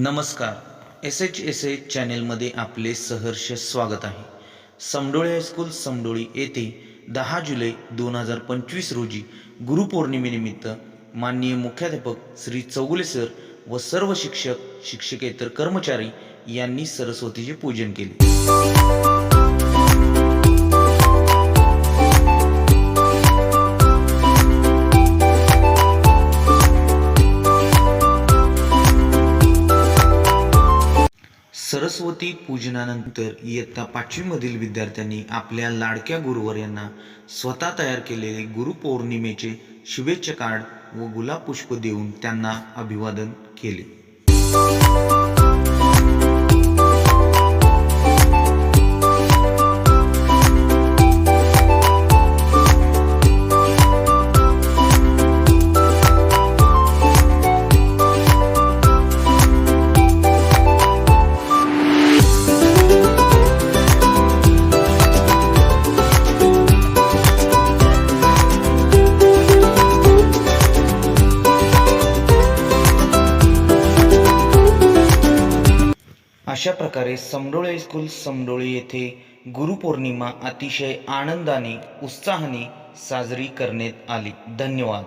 नमस्कार. S H S H चॅनेलमध्ये आपले सहर्ष स्वागत आहे. समडोळी हायस्कूल समडोळी येथे दहा जुलै दोन हजार पंचवीस रोजी गुरुपौर्णिमेनिमित्त माननीय मुख्याध्यापक श्री चौगुले सर व सर्व शिक्षक शिक्षकेतर कर्मचारी यांनी सरस्वतीचे पूजन केले. सरस्वती पूजनानंतर इयत्ता पाचवीमधील विद्यार्थ्यांनी आपल्या लाडक्या गुरुवर यांना स्वतः तयार केलेले गुरुपौर्णिमेचे शुभेच्छा कार्ड व गुलाब पुष्प देऊन त्यांना अभिवादन केले. अशा प्रकारे समडोळे स्कूल समडोळे येथे गुरुपौर्णिमा अतिशय आनंदाने उत्साहाने साजरी करण्यात आली. धन्यवाद.